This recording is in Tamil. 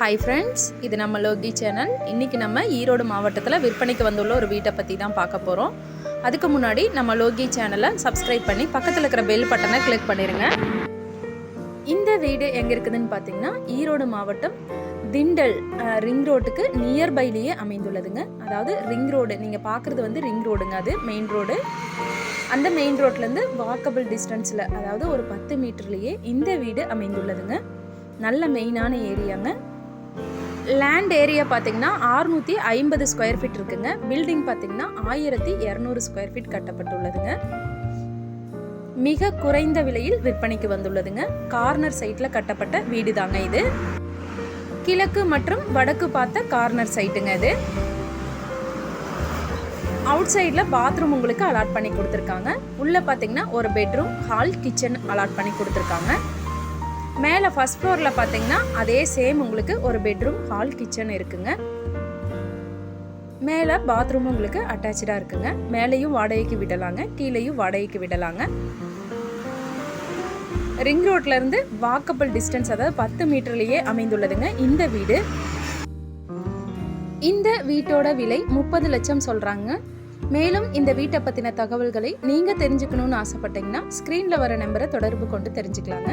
ஹாய் ஃப்ரெண்ட்ஸ் இது நம்ம லோகி சேனல். இன்றைக்கி நம்ம ஈரோடு மாவட்டத்தில் விற்பனைக்கு வந்துள்ள ஒரு வீட்டை பற்றி தான் பார்க்க போகிறோம் அதுக்கு முன்னாடி நம்ம லோகி சேனலை சப்ஸ்கிரைப் பண்ணி பக்கத்தில் இருக்கிற பெல் பட்டனை கிளிக் பண்ணிடுங்க இந்த வீடு எங்கே இருக்குதுன்னு பார்த்தீங்கன்னா ஈரோடு மாவட்டம் திண்டல் ரிங் ரோட்டுக்கு நியர்பைலேயே அமைந்துள்ளதுங்க. அதாவது ரிங் ரோடு நீங்கள் பார்க்குறது வந்து ரிங் ரோடுங்க அது மெயின் ரோடு அந்த மெயின் ரோட்லேருந்து வாக்கபிள் டிஸ்டன்ஸில் அதாவது ஒரு பத்து மீட்டர்லேயே இந்த வீடு அமைந்துள்ளதுங்க. நல்ல மெயினான ஏரியாங்க லேண்ட் ஏரியா பார்த்தீங்கன்னா 650 ஐம்பது ஸ்கொயர் ஃபீட் இருக்குங்க. பில்டிங் பார்த்தீங்கன்னா ஆயிரத்தி இரநூறு ஸ்கொயர் ஃபீட் கட்டப்பட்டுள்ளதுங்க. மிக குறைந்த விலையில் விற்பனைக்கு வந்துள்ளதுங்க. கார்னர் சைட்டில் கட்டப்பட்ட வீடு தாங்க இது. கிழக்கு மற்றும் வடக்கு பார்த்த கார்னர் சைட்டுங்க இது. அவுட் சைடில் பாத்ரூம் உங்களுக்கு அலாட் பண்ணி கொடுத்துருக்காங்க. உள்ளே பார்த்தீங்கன்னா ஒரு பெட்ரூம் ஹால் கிச்சன் அலாட் பண்ணி கொடுத்துருக்காங்க. மேலே ஃபர்ஸ்ட் ஃப்ளோரில் பார்த்தீங்கன்னா அதே சேம் உங்களுக்கு ஒரு பெட்ரூம் ஹால் கிச்சன் இருக்குங்க. மேலே பாத்ரூம் உங்களுக்கு அட்டாச்சாக இருக்குங்க. மேலேயும் வாடகைக்கு விடலாங்க கீழேயும் வாடகைக்கு விடலாங்க. ரிங் ரோட்லேருந்து வாக்கபிள் டிஸ்டன்ஸ் அதாவது பத்து மீட்டர்லேயே அமைந்துள்ளதுங்க இந்த வீடு. இந்த வீட்டோட விலை முப்பது லட்சம் சொல்கிறாங்க மேலும் இந்த வீட்டை பற்றின தகவல்களை நீங்கள் தெரிஞ்சுக்கணும்னு ஆசைப்பட்டீங்கன்னா ஸ்க்ரீனில் வர நம்பரை தொடர்பு கொண்டு தெரிஞ்சுக்கலாங்க.